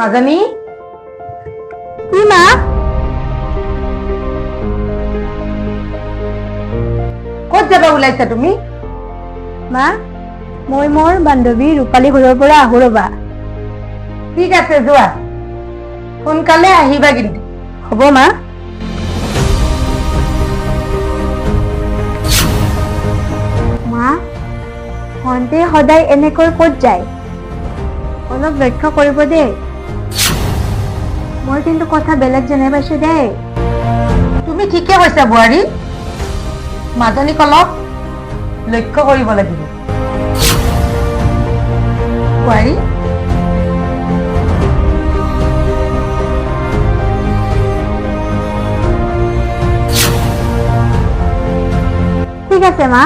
মাজানি? কি মা? ক'ত যাবা ওলাইছা তুমি? মা মই মোৰ বান্ধৱী ৰূপালী ঘৰৰ পৰা আহো ৰবা। ঠিক আছে যোৱা। সোনকালে আহিবা কিন্তু। হ'ব মা। মা ভণ্টি সদায় এনেকৈ ক'ত যায়? অলপ লক্ষ্য কৰিব দেই। মই কিন্তু কথা বেলেগ জনাই পাইছো দেই। তুমি ঠিকে কৈছা বোৱাৰী। মাজনীক অলপ লক্ষ্য কৰিব লাগিব। বোৱাৰী। ঠিক আছে মা।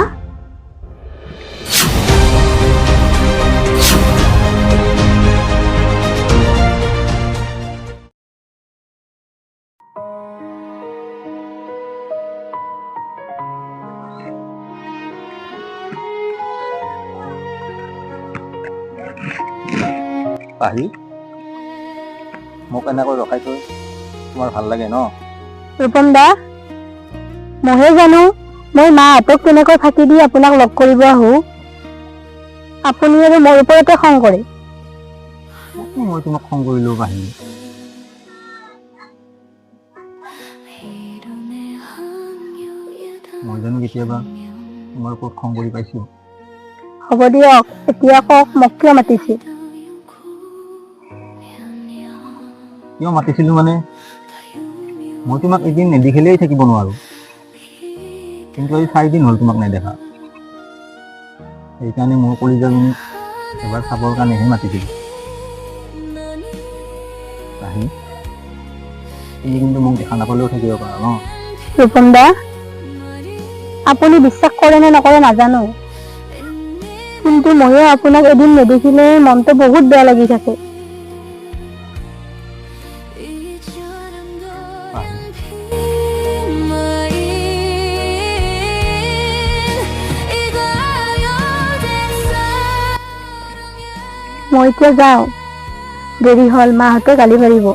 পাহি মোক এনেকৈ ৰখাই থৈ। তোমাৰ ভাল লাগে ন? ৰূপম দা মইহে জানো মই মাহঁতক কেনেকৈ ফাঁকি দি আপোনাক লগ কৰিব আহো। আপুনি আৰু মোৰ ওপৰতে খং কৰে। মই তোমাক খং কৰিলো পাহি মই জানো কেতিয়াবা তোমাৰ ওপৰত খং কৰি পাইছো। হ'ব দিয়ক এতিয়া কওক মোক কিয় মাতিছিল কিয় মাতিছিলো মানে? মই তোমাক এদিন নেদেখিলেই থাকিব নোৱাৰো। কিন্তু আজি চাৰিদিন হ'ল তোমাক নেদেখা। সেইকাৰণে মোৰ কলিজাজনী এবাৰ চাবৰ কাৰণেহে মাতিছিলো। পাহি তুমি কিন্তু মোক দেখা নাপালেও থাকিব পাৰা ন? ৰূপম দা আপুনি বিশ্বাস কৰে নে নকৰে নাজানো। কিন্তু ময়ো আপোনাক এদিন নেদেখিলে মনটো বহুত বেয়া লাগি থাকে। এতিয়া যাওঁ দেৰি হ'ল মাহঁতে গালি পাৰিব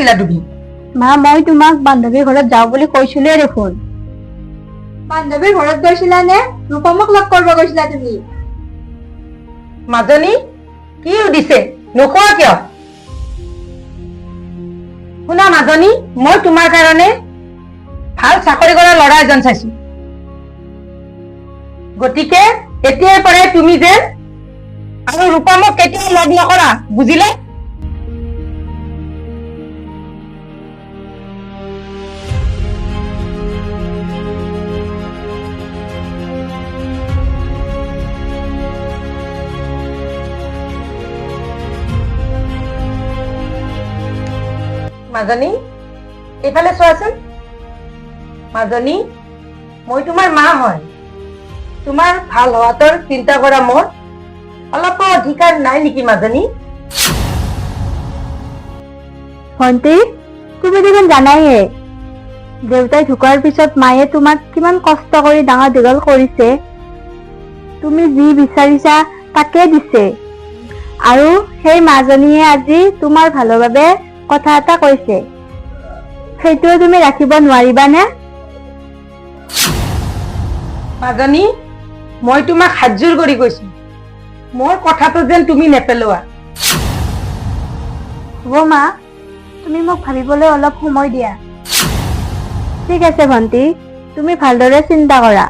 গৈছিলা তুমি? মা মই তোমাক বান্ধৱীৰ ঘৰত যাওঁ বুলি কৈছিলোৱে দেখোন। বান্ধৱীৰ ঘৰত গৈছিলা নে? ৰূপমক লগ কৰিব গৈছিলা তুমি? মাজনী কি সুধিছে? নোকোৱা কিয়? শুনা মাজনী মই তোমাৰ কাৰণে ভালো চাকৰি কৰা ল'ৰা এজন চাইছো। গতিকে এতিয়াৰ পৰাই তুমি যেন আৰু ৰূপামক কেতিয়াও লগ নকৰা বুজিলে? মাজনী? এইফালে চোৱাচোন মাজনী, মই তোমাৰ মা হয়। তোমাৰ ভালো হোৱাটোৰ চিন্তা কৰা মোৰ অলপো অধিকাৰ নাই নেকি মাজনী? ভণ্টি, তুমি দেখোন জানাইহে দেউতাই ঢুকোৱাৰ পিছত মায়ে তোমাক কিমান কষ্ট কৰি ডাঙৰ দীঘল কৰিছে। তুমি যি বিচাৰিছা তাকে দিছে। আৰু সেই মাজনীয়ে আজি তোমাৰ ভালৰ বাবে কথা এটা কৈছে। সেইটোৱে তুমি ৰাখিব নোৱাৰিবানে মাজনী মই তোমাক হাতযোৰ কৰি কৈছো। মোৰ কথাটো যেন তুমি নেপেলোৱা। হ'ব মা তুমি মোক ভাবিবলৈ অলপ সময় দিয়া। ঠিক আছে ভণ্টি তুমি ভালদৰে চিন্তা কৰা।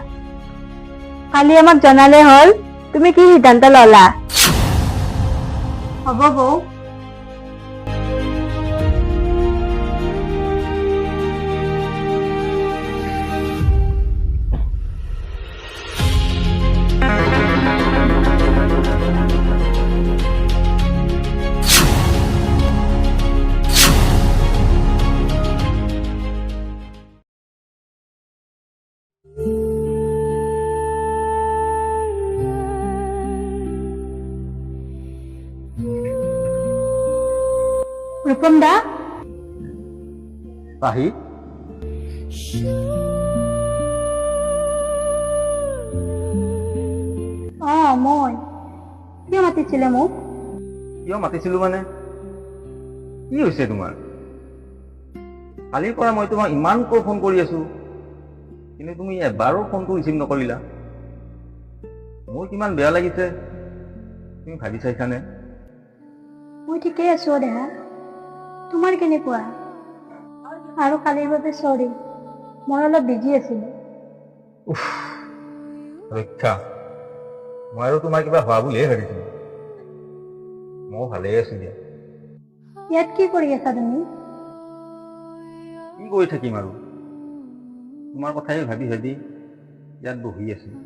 কালি আমাক জনালে হ'ল তুমি কি সিদ্ধান্ত ললা? হ'ব বৌ ৰূপম দা পাহি অ মই। কিয় মাতিছিলে মোক? কিয় মাতিছিলো মানে? কি হৈছে তোমাৰ? কালিৰ পৰা মই তোমাক ইমানকৈ ফোন কৰি আছো কিন্তু তুমি এবাৰো ফোনটো ৰিচিভ নকৰিলা। মোৰ কিমান বেয়া লাগিছে তুমি ভাবি চাইছানে? মই ঠিকেই আছো দেহা। তোমাৰ কেনেকুৱা? আৰু কালিৰ বাবে চৰি মই অলপ বিজি আছিলো। ৰক্ষা মই আৰু তোমাৰ কিবা হোৱা বুলিহে ভাবিছিলো। ময়ো ভালেই আছো দিয়া। ইয়াত কি কৰি আছা তুমি? কি কৰি থাকিম আৰু? তোমাৰ কথাই ভাবি ভাবি ইয়াত বহি আছো।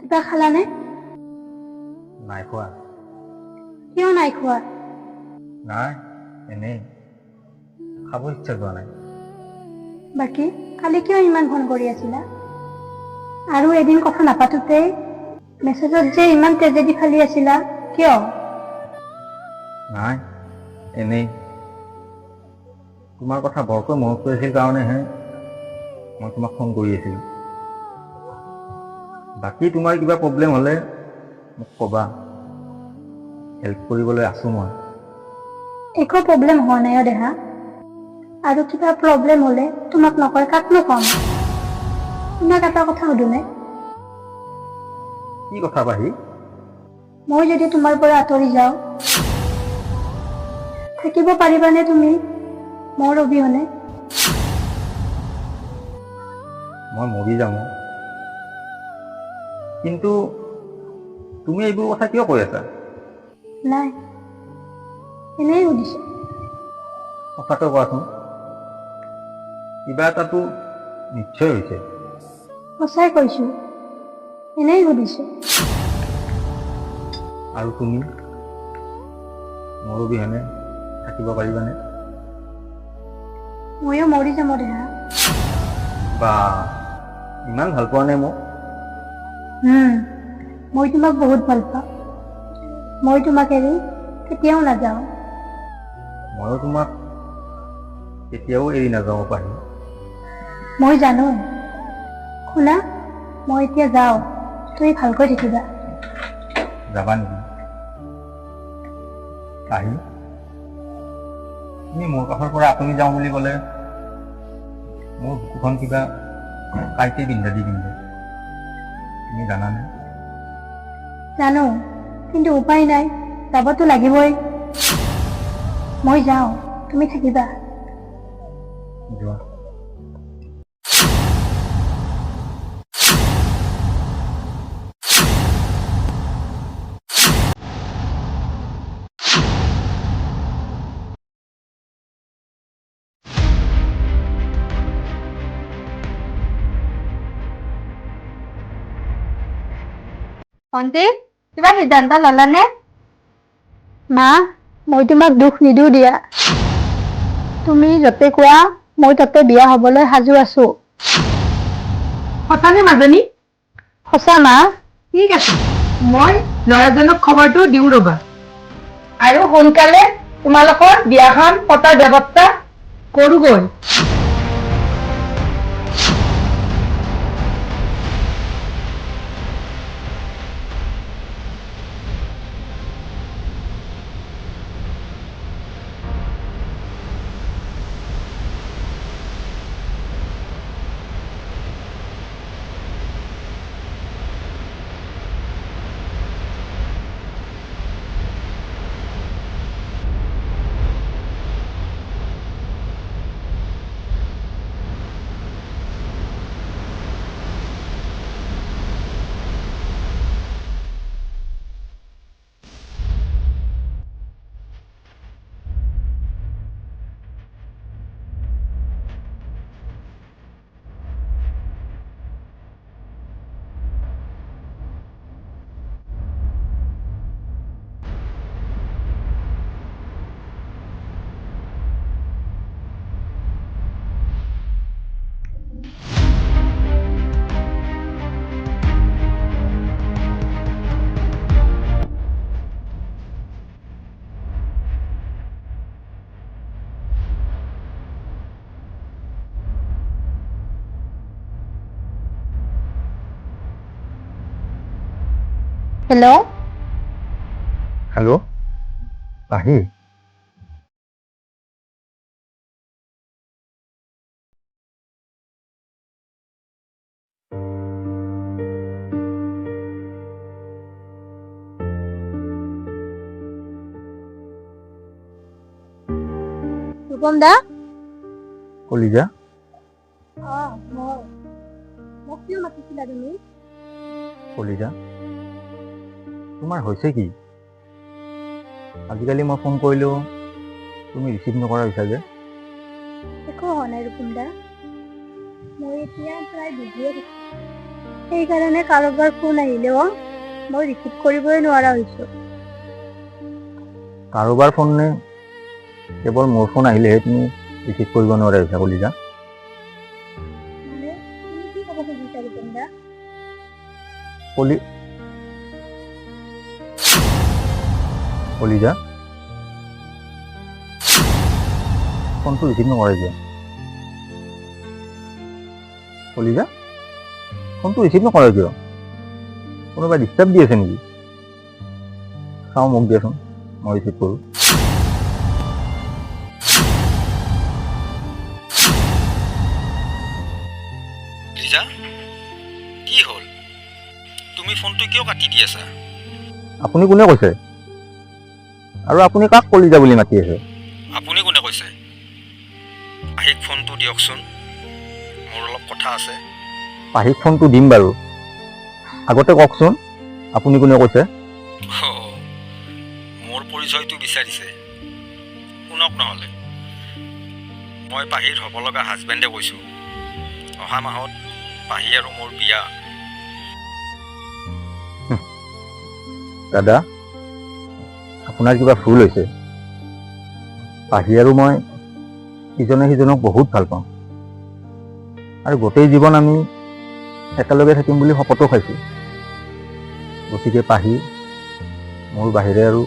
কিবা খালানে? নাই খোৱা। কিয় নাই খোৱা? নাই। এনেই খাব ইচ্ছা যোৱা নাই। বাকী কালি কিয় ইমান ফোন কৰি আছিলা? আৰু এদিন কথা নাপাতোতেই মেছেজত যে ইমান ট্ৰেজেডি ফালি আছিলা কিয়? নাই এনেই। তোমাৰ কথা বৰকৈ মনত পৰিছিল কাৰণেহে মই তোমাক ফোন কৰি আছিলোঁ। বাকী তোমাৰ কিবা প্ৰব্লেম হ'লে মোক ক'বা। হেল্প কৰিবলৈ আছোঁ মই। একো প্ৰব্লেম হোৱা নাই অ' দেহা। আৰু কিবা প্ৰব্লেম হ'লে তোমাক নকয় কাকনো ক'ম? তোমাক এটা কথা সুধোনে? কি কথা পাহি মই যদি তোমাৰ পৰা আঁতৰি যাওঁ থাকিব পাৰিবানে তুমি? মোৰ অবিহনে মই মৰি যাম কিন্তু তুমি এইবোৰ কথা কিয় কৈ আছা? নাই। এনেই সুধিছো। সঁচাকৈ কোৱাচোন। কিবা এটাতো নিশ্চয় হৈছে। সঁচাই কৈছো এনেই সুধিছো। আৰু তুমি? মোৰ অবিহনে থাকিব পাৰিবানে? ময়ো মৰি যাম দেহা। বা ইমান ভাল পোৱা নে মোক? মই তোমাক বহুত ভাল পাওঁ। মই তোমাক এৰি কেতিয়াও নাযাওঁ। ময়ো তোমাক কেতিয়াও এৰি নাযাব পাৰিম মই জানো। শুনা মই এতিয়া যাওঁ। তুমি ভালকৈ থাকিবা। যাবা নেকি? আহি। তুমি মোৰ কাষৰ পৰা আঁতৰি যাওঁ বুলি ক'লে মোৰ বুকুখন কিবা কাইতে বিন্ধা। দি পিন্ধে তুমি জানানে? জানো কিন্তু উপায় নাই। যাবতো লাগিবই। মই যাওঁ তুমি থাকিবা যোৱা ভণ্টি কিবা সিদ্ধান্ত ললানে মা মই তোমাক দুখ নিদিওঁ দিয়া। তুমি য'তে কোৱা মই তাতে বিয়া হবলৈ সাজু আছো। সঁচানে মাজনী? সঁচা মা। ঠিক আছে। মই ল'ৰাজনক খবৰটো দিওঁ ৰবা। আৰু সোনকালে তোমালোকৰ বিয়াখন পতাৰ ব্যৱস্থা কৰোগৈ। হেল্ল' হেল্ল' পাহি ৰূপম দা কলিজা অ মই মোক কিয় মাতিছিলা তুমি কলিজা তোমাৰ হৈছে কি? আজিকালি মই ফোন কৰিলেও তুমি ৰিচিভ নকৰা হৈছা যে। একো হোৱা নাই ৰূপম দা মই এতিয়া প্ৰায় বিজিয়ে সেইকাৰণে কাৰোবাৰ ফোন আহিলেও মই ৰিচিভ কৰিবই নোৱাৰা হৈছোঁ। কাৰোবাৰ ফোন নে? কেৱল মোৰ ফোন আহিলেহে তুমি ৰিচিভ কৰিব নোৱাৰা হৈছা কলিজা কলি কলিজা ফোনটো ৰিচিভ নকৰে কিয় কলিজা ফোনটো ৰিচিভ নকৰে কিয় কোনোবাই ডিষ্টাৰ্ব দি আছে নেকি? চাওঁ মোক দিয়াচোন মই ৰিচিভ কৰোঁ কি হ'ল? তুমি ফোনটো কিয় কাটি দি আছা আপুনি কোনে কৈছে? আৰু আপুনি কাক কলিজা বুলি মাতি আছে? আপুনি কোনে কৈছে? আহিক ফোনটো দিয়কচোন। মোৰ অলপ কথা আছে। পাহিক ফোনটো দিম বাৰু। আগতে কওকচোন আপুনি কোনে কৈছে? মোৰ পৰিচয়টো বিচাৰিছে। শুনক নহ'লে। মই পাহিৰ হ'ব লগা হাজবেণ্ডে কৈছোঁ। অহা মাহত পাহি আৰু মোৰ বিয়া। দাদা আপোনাৰ কিবা ভুল হৈছে। পাহি আৰু মই ইজনে সিজনক বহুত ভাল পাওঁ। আৰু গোটেই জীৱন আমি একেলগে থাকিম বুলি শপতো খাইছোঁ। গতিকে পাহি মোৰ বাহিৰে আৰু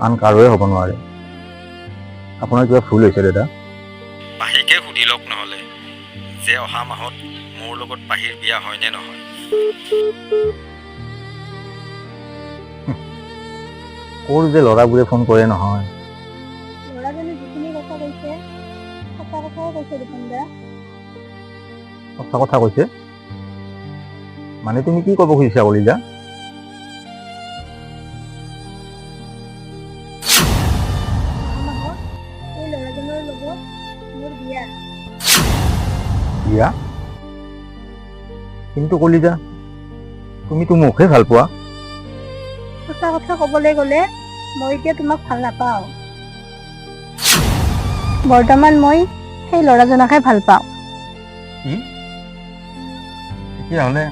আন কাৰোৱে হ'ব নোৱাৰে। আপোনাৰ কিবা ভুল হৈছে দাদা? পাহিকে সুধি লওক নহ'লে যে অহা মাহত মোৰ লগত পাহিৰ বিয়া হয়নে নহয়? ক'ৰ যে ল'ৰাবোৰে ফোন কৰে নহয় সঁচা কথা কৈছে মানে তুমি কি ক'ব খুজিছা কলিজা বিয়া। কিন্তু কলিজা তুমিতো মোকহে ভালো পোৱা সঁচা কথা ক'বলৈ গ'লে মই এতিয়া তোমাক ভালো নাপাওঁ। বৰ্তমান মই সেই ল'ৰাজনকহে ভালো পাওঁ। তেতিয়াহ'লে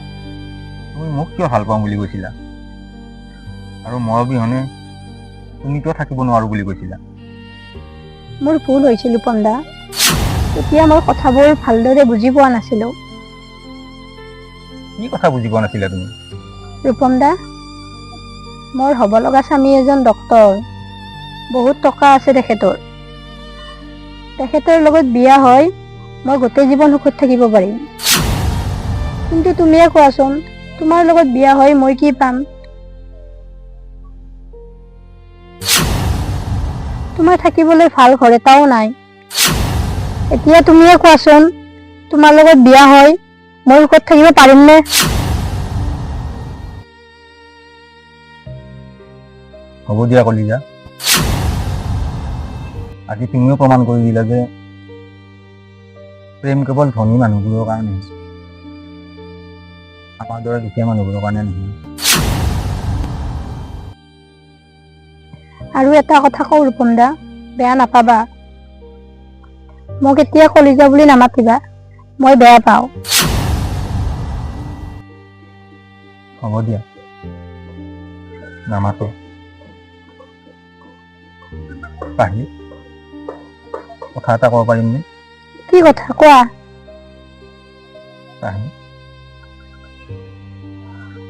তুমি মোক কিয় ভালো পাওঁ বুলি কৈছিলা? আৰু মই অবিহনে তুমি কিয় থাকিব নোৱাৰো বুলি কৈছিলা? মোৰ ভুল হৈছিল দা তেতিয়া মই কথাবোৰ ভালদৰে বুজি পোৱা নাছিলোঁ। কি কথা বুজি পোৱা নাছিলা তুমি? ৰূপম দা মোৰ হ'ব লগা স্বামী এজন ডক্তৰ বহুত টকা আছে তেখেতৰ। তেখেতৰ লগত বিয়া হয়, মই গোটেই জীৱন সুখত থাকিব পাৰিম। কিন্তু তুমিয়ে কোৱাচোন, তোমাৰ লগত বিয়া হৈ মই কি পাম? তোমাৰ থাকিবলৈ ভালো ঘৰ এটাও নাই। এতিয়া তুমিয়ে কোৱাচোন, তোমাৰ লগত বিয়া হৈ মই সুখত থাকিব পাৰিমনে? হ'ব দিয়া কলিজা। আজি তুমিও প্ৰমাণ কৰি দিলা যে প্ৰেম কেৱল ধনী মানুহবোৰৰ কাৰণে। আমাৰ দৰে দুখীয়া মানুহবোৰৰ কাৰণে নহয়। আৰু এটা কথা কওঁ ৰূপম দা বেয়া নাপাবা। মোক এতিয়া কলিজা বুলি নামাতিবা মই বেয়া পাওঁ। হ'ব দিয়া। নামাতো। পাহি কথা এটা ক'ব পাৰিমনে কি কথা? কোৱা। পাহি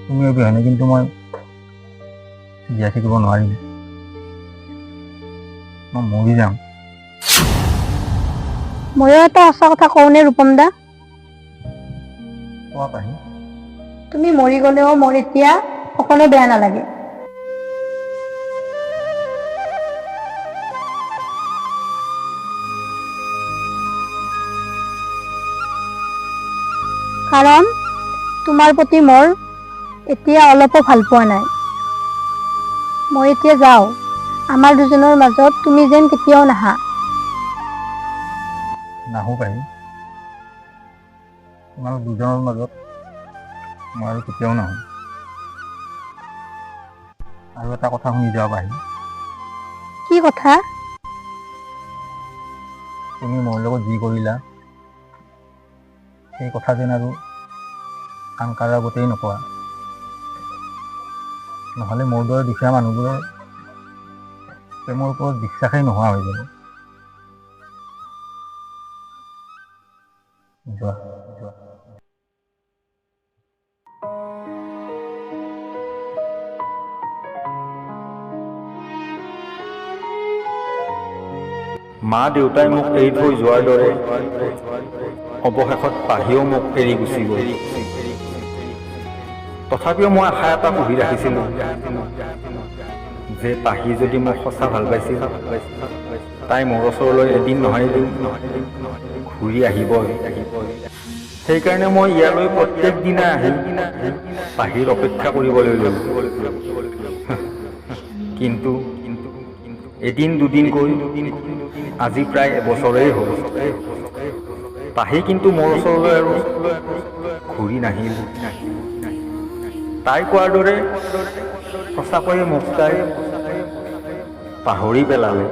তুমি অবিহনে কিন্তু মই জীয়াই থাকিব নোৱাৰিম। মই মৰি যাম। ময়ো এটা সঁচা কথা কওঁনে ৰূপম দা? কোৱা পাহি তুমি মৰি গলেও মোৰ এতিয়া অকণো বেয়া নালাগে। কাৰণ তোমাৰ প্ৰতি মোৰ এতিয়া অলপো ভাল পোৱা নাই। মই এতিয়া যাওঁ। আমাৰ দুজনৰ মাজত তুমি যেন কেতিয়াও নাহা। নাহো পাহি তোমালোক দুজনৰ মাজত মই আৰু কেতিয়াও নাহো। আৰু এটা কথা শুনি পাহি কি কথা? তুমি মোৰ লগত যি কৰিলা সেই কথা যেন আৰু আন কাৰো আগতেই নকোৱা নহ'লে মোৰ দৰে দুখীয়া মানুহবোৰৰ প্ৰেমৰ ওপৰত বিশ্বাসেই নোহোৱা হৈ যাব। যোৱা। মা দেউতাই মোক এৰি থৈ যোৱাৰ দৰে অৱশেষত পাহিও মোক এৰি গুচি গ'ল। তথাপিও মই আশা এটা পুহি ৰাখিছিলোঁ যে পাহি যদি মোক সঁচা ভালো পাইছিল, তাই মোৰ ওচৰলৈ এদিন নহয় এদিন ঘূৰি আহিব। সেইকাৰণে মই ইয়ালৈ প্ৰত্যেক দিনা আহি পাহিৰ অপেক্ষা কৰিবলৈ ল'লোঁ কিন্তু এদিন দুদিনকৈ আজি প্ৰায় এবছৰেই হ'ল। পাহি কিন্তু মোৰ ওচৰলৈ আৰু ঘূৰি নাহিল তাই কোৱাৰ দৰে সঁচাকৈয়ে মোক তাই পাহৰি পেলালে.